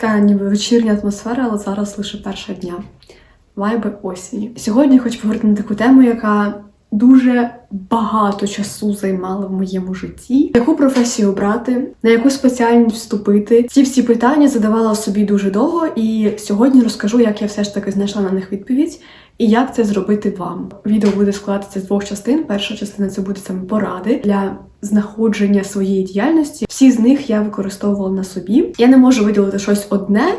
така ніби вечірня атмосфера, але зараз лише перша дня. Вайби осені. Сьогодні хочу поговорити на таку тему, яка дуже багато часу займала в моєму житті. Яку професію обрати, на яку спеціальність вступити? Ці всі питання задавала собі дуже довго, і сьогодні розкажу, як я все ж таки знайшла на них відповідь. І як це зробити вам? Відео буде складатися з двох частин. Перша частина це буде саме поради для знаходження своєї діяльності. Всі з них я використовувала на собі. Я не можу виділити щось одне,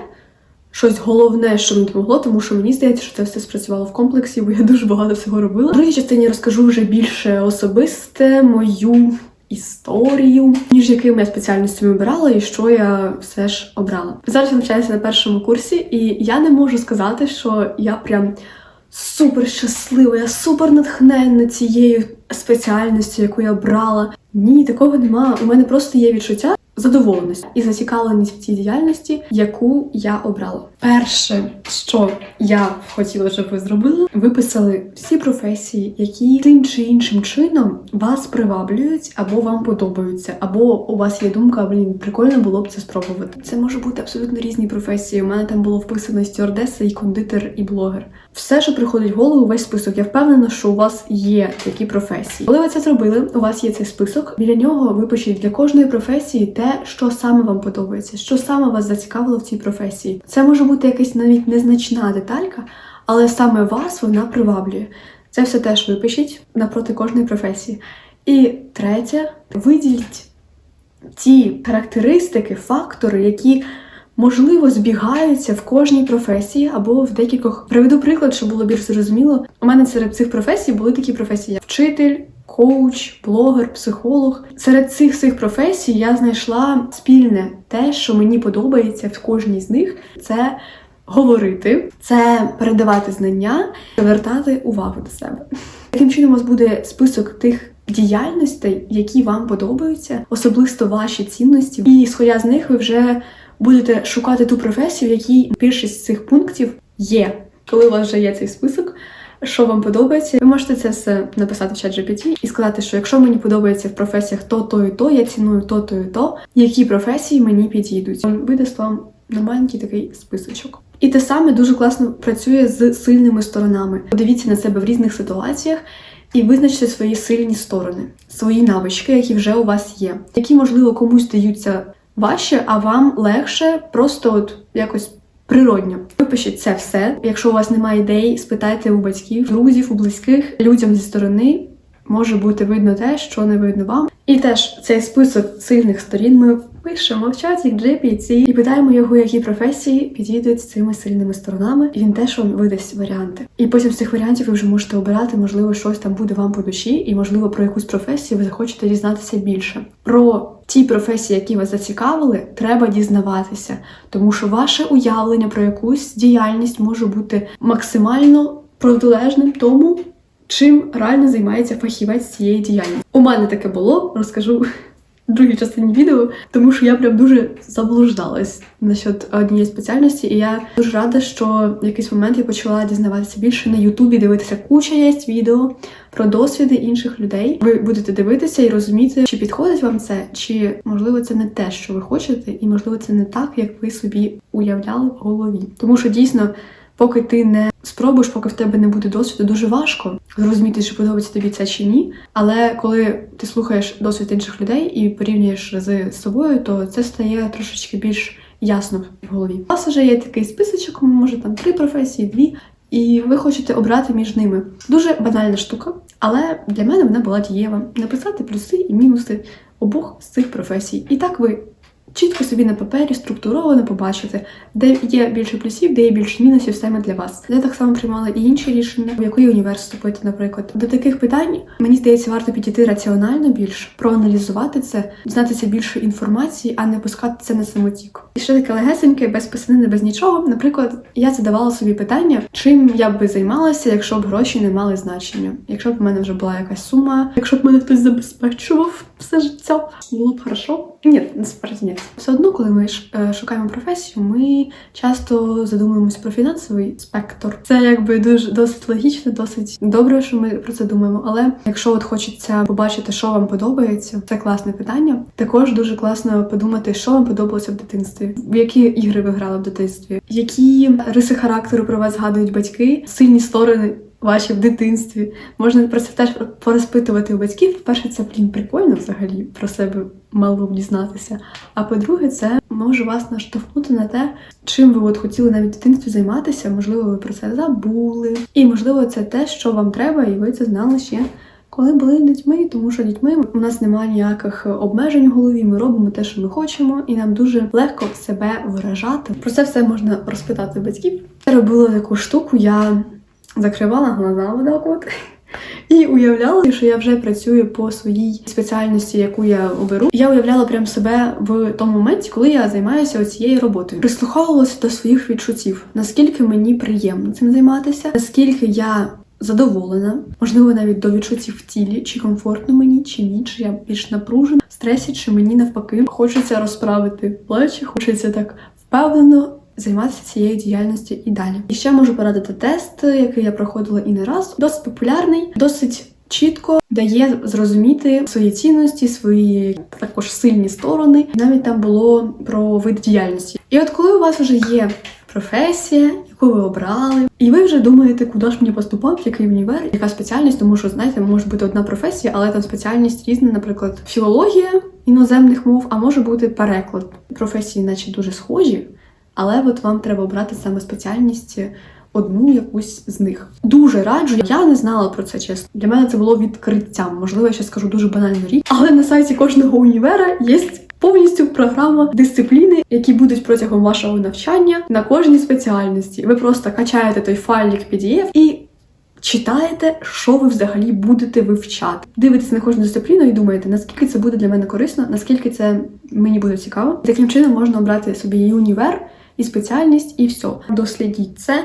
щось головне, що мені допомогло, тому що мені здається, що це все спрацювало в комплексі, бо я дуже багато всього робила. В другій частині розкажу вже більше особисте мою. Історію, між якими я спеціальностями обирала, і що я все ж обрала. Зараз я навчаюся на першому курсі, і я не можу сказати, що я прям супер щаслива, я супер натхненна цією спеціальністю, яку я брала. Ні, такого нема. У мене просто є відчуття задоволеності і зацікавленість в цій діяльності, яку я обрала. Перше, що я хотіла, щоб ви зробили, виписали всі професії, які тим чи іншим чином вас приваблюють або вам подобаються, або у вас є думка, блін, прикольно було б це спробувати. Це може бути абсолютно різні професії. У мене там було вписано стюардеса, і кондитер, і блогер. Все, що приходить в голову, весь список. Я впевнена, що у вас є такі професії. Коли ви це зробили, у вас є цей список. Біля нього випишіть для кожної професії те, що саме вам подобається, що саме вас зацікавило в цій професії. Це може бути якась навіть незначна деталька, але саме вас вона приваблює. Це все теж випишіть напроти кожної професії. І третє, виділіть ті характеристики, фактори, які можливо збігаються в кожній професії або в декількох. Приведу приклад, щоб було більш зрозуміло. У мене серед цих професій були такі професії: як вчитель. Коуч, блогер, психолог. Серед цих всіх професій я знайшла спільне те, що мені подобається в кожній з них, це говорити, це передавати знання, звертати увагу до себе. Таким чином, у вас буде список тих діяльностей, які вам подобаються, особисто ваші цінності, і сходя з них, ви вже будете шукати ту професію, в якій більшість цих пунктів є. Коли у вас вже є цей список, що вам подобається, ви можете це все написати в чат GPT і сказати, що якщо мені подобається в професіях то, то і то, я ціную то, то і то, які професії мені підійдуть. Він видасть вам на маленький такий списочок. І те саме дуже класно працює з сильними сторонами. Подивіться на себе в різних ситуаціях. І визначте свої сильні сторони, свої навички, які вже у вас є, які, можливо, комусь даються важче, а вам легше, просто от якось природньо. Випишіть це все. Якщо у вас немає ідей, спитайте у батьків, друзів, у близьких людям зі сторони. Може бути видно те, що не видно вам. І теж цей список сильних сторін ми пишемо в чаті GPT і питаємо його, які професії підійдуть з цими сильними сторонами, і він теж вам видасть варіанти. І потім з цих варіантів ви вже можете обирати, можливо, щось там буде вам по душі, і можливо про якусь професію ви захочете дізнатися більше. Про ті професії, які вас зацікавили, треба дізнаватися, тому що ваше уявлення про якусь діяльність може бути максимально протилежним тому. Чим реально займається фахівець цієї діяльності? У мене таке було, розкажу другій частині відео, тому що я прям дуже заблуждалась насчет однієї спеціальності, і я дуже рада, що в якийсь момент я почала дізнаватися більше на Ютубі, дивитися куча є відео про досвіди інших людей. Ви будете дивитися і розуміти, чи підходить вам це, чи можливо це не те, що ви хочете, і можливо це не так, як ви собі уявляли в голові. Тому що дійсно. Поки ти не спробуєш, поки в тебе не буде досвіду, дуже важко зрозуміти, чи подобається тобі це чи ні. Але коли ти слухаєш досвід інших людей і порівнюєш з собою, то це стає трошечки більш ясно в голові. У вас вже є такий списочок, може там три професії, дві, і ви хочете обрати між ними. Дуже банальна штука, але для мене вона була дієва. Написати плюси і мінуси обох з цих професій. І так ви чітко собі на папері структуровано побачити, де є більше плюсів, де є більше мінусів саме для вас. Я так само приймала і інші рішення, в який універ вступити, наприклад. До таких питань мені здається, варто підійти раціонально більш, проаналізувати це, дізнатися більше інформації, а не пускати це на самотік. І ще таке легесеньке, без писанини, без нічого. Наприклад, я задавала собі питання, чим я би займалася, якщо б гроші не мали значення, якщо б в мене вже була якась сума, якщо б мене хтось забезпечував все життя, було б хорошо. ні, насправді ні. Все одно, коли ми е, шукаємо професію, ми часто задумуємось про фінансовий спектр. Це якби дуже досить логічно, досить добре, що ми про це думаємо. Але якщо от хочеться побачити, що вам подобається, це класне питання. Також дуже класно подумати, що вам подобалося в дитинстві, в які ігри ви грали в дитинстві, які риси характеру про вас згадують батьки, сильні сторони. Ваші в дитинстві можна про це теж порозпитувати у батьків. По-перше, це блін прикольно взагалі про себе мало дізнатися. А по-друге, це може вас наштовхнути на те, чим ви от хотіли навіть в дитинстві займатися. Можливо, ви про це забули. І можливо, це те, що вам треба, і ви це знали ще. Коли були дітьми, тому що дітьми у нас немає ніяких обмежень в голові, ми робимо те, що ми хочемо, і нам дуже легко себе виражати. Про це все можна розпитати батьків. Я робила таку штуку, я закривала глаза отак от. І уявляла, що я вже працюю по своїй спеціальності, яку я оберу. Я уявляла прям себе в тому моменті, коли я займаюся цією роботою. Прислуховувалася до своїх відчуттів, наскільки мені приємно цим займатися, наскільки я задоволена, можливо, навіть до відчуттів в тілі, чи комфортно мені, чи ні, чи я більш напружена, стресі, чи мені навпаки хочеться розправити плечі, хочеться так впевнено займатися цією діяльністю і далі. І ще можу порадити тест, який я проходила і не раз. Досить популярний, досить чітко дає зрозуміти свої цінності, свої також сильні сторони. Навіть там було про вид діяльності. І от коли у вас вже є професія, яку ви обрали, і ви вже думаєте, куди ж мені поступати, який універ, яка спеціальність, тому що знаєте, може бути одна професія, але там спеціальність різна, наприклад, філологія іноземних мов, а може бути переклад. Професії, наче дуже схожі, але от вам треба обрати саме спеціальність. Одну якусь з них дуже раджу. Я не знала про це чесно. Для мене це було відкриттям. Можливо, я ще скажу дуже банальну річ, але на сайті кожного універа є повністю програма дисципліни, які будуть протягом вашого навчання на кожній спеціальності. Ви просто качаєте той файлик PDF і читаєте, що ви взагалі будете вивчати. Дивитесь на кожну дисципліну і думаєте, наскільки це буде для мене корисно, наскільки це мені буде цікаво. Таким чином можна обрати собі універ, і спеціальність, і все. Дослідіть це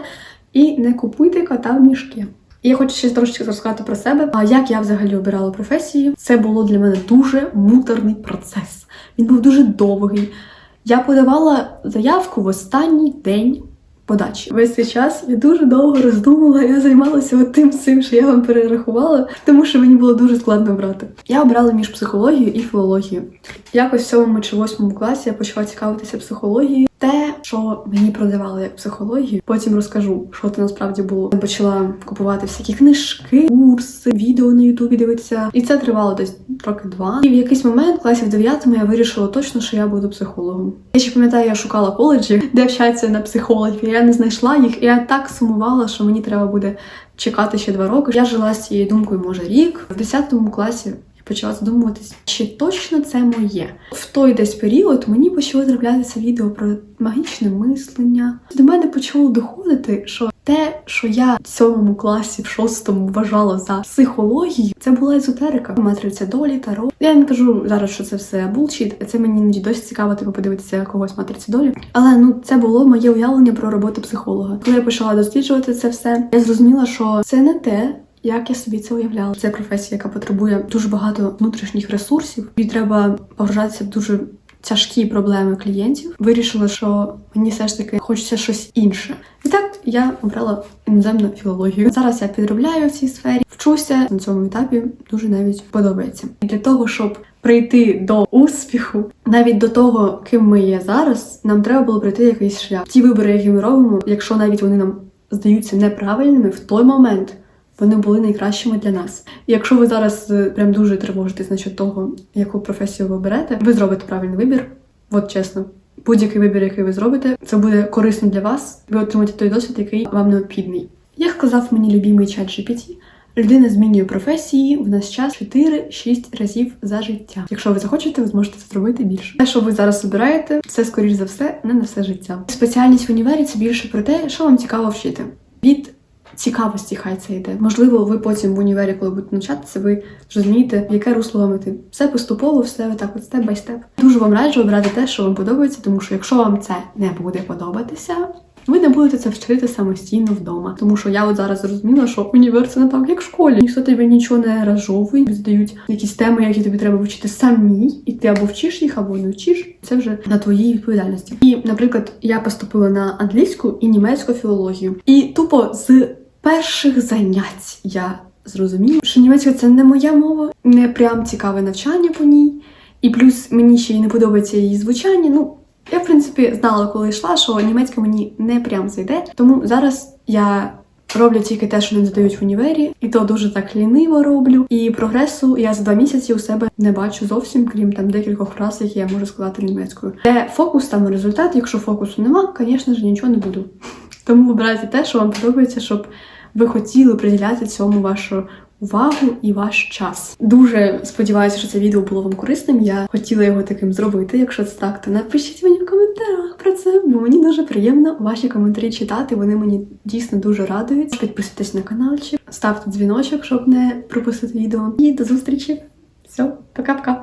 і не купуйте кота в мішки. І я хочу ще трошечки розказати про себе. А як я взагалі обирала професії? Це було для мене дуже муторний процес. Він був дуже довгий. Я подавала заявку в останній день подачі. Весь цей час я дуже довго роздумувала. Я займалася тим цим, що я вам перерахувала, тому що мені було дуже складно обрати. Я обрала між психологією і філологією. Якось в сьомому чи восьмому класі я почала цікавитися психологією. Те, що мені продавали як психологію, потім розкажу, що це насправді було. Я почала купувати всякі книжки, курси, відео на Ютубі дивитися, і це тривало десь роки два. І в якийсь момент, в класі в дев'ятому, я вирішила точно, що я буду психологом. Я ще пам'ятаю, я шукала коледжі, де вчаться на психологів. Я не знайшла їх, і я так сумувала, що мені треба буде чекати ще два роки. Я жила з цією думкою, може, рік в 10 класі почала задумуватись, чи точно це моє. В той десь період мені почали траплятися відео про магічне мислення. До мене почало доходити, що те, що я в сьомому класі, в шостому вважала за психологію, це була езотерика, матриця долі, таро. Я не кажу зараз, що це все булчіт. Це мені іноді досі цікаво типу, подивитися когось матриці долі. Але ну це було моє уявлення про роботу психолога. Коли я почала досліджувати це все, я зрозуміла, що це не те. Як я собі це уявляла? Це професія, яка потребує дуже багато внутрішніх ресурсів, і треба погружатися в дуже тяжкі проблеми клієнтів. Вирішила, що мені все ж таки хочеться щось інше. І так я обрала іноземну філологію. Зараз я підробляю в цій сфері, вчуся на цьому етапі. Дуже навіть подобається. І для того, щоб прийти до успіху, навіть до того, ким ми є зараз, нам треба було пройти якийсь шлях. Ті вибори, які ми робимо, якщо навіть вони нам здаються неправильними, в той момент вони були найкращими для нас. І якщо ви зараз е, прям дуже тривожитесь насчет того, яку професію ви оберете, ви зробите правильний вибір. От чесно. Будь-який вибір, який ви зробите, це буде корисно для вас. Ви отримаєте той досвід, який вам необхідний. Як сказав мені любимий чат GPT, людина змінює професії в наш час 4-6 разів за життя. Якщо ви захочете, ви зможете це зробити більше. Те, що ви зараз обираєте, це скоріш за все не на все життя. Спеціальність в універі це більше про те, що вам цікаво вчити. Від цікавості хай це йде. Можливо, ви потім в універі, коли будете навчатися, ви зрозумієте, в яке русло вам іти. Все поступово, все так от степ бай степ. Дуже вам раджу обрати те, що вам подобається, тому що якщо вам це не буде подобатися, Ви не будете це вчити самостійно вдома. Тому що я от зараз зрозуміла, що універ це не так, як в школі. Ніхто тобі нічого не розжовує, тобі задають якісь теми, які тобі треба вчити самі, і ти або вчиш їх, або не вчиш. Це вже на твоїй відповідальності. І, наприклад, я поступила на англійську і німецьку філологію. І тупо з перших занять я зрозуміла, що німецька це не моя мова, не прям цікаве навчання по ній. І плюс мені ще й не подобається її звучання. Ну, я, в принципі, знала, коли йшла, що німецька мені не прям зайде. Тому зараз я роблю тільки те, що не додають в універі, і то дуже так ліниво роблю. І прогресу я за два місяці у себе не бачу зовсім, крім там декількох фраз, які я можу сказати німецькою. Де фокус, там результат. Якщо фокусу нема, звісно ж, нічого не буду. Тому вибирайте те, що вам подобається, щоб ви хотіли приділяти цьому вашу увагу і ваш час. Дуже сподіваюся, що це відео було вам корисним. Я хотіла його таким зробити. Якщо це так, то напишіть мені в коментарях про це, бо мені дуже приємно ваші коментарі читати. Вони мені дійсно дуже радують. Підписуйтесь на каналчик, ставте дзвіночок, щоб не пропустити відео. І до зустрічі! Все, пока-пока!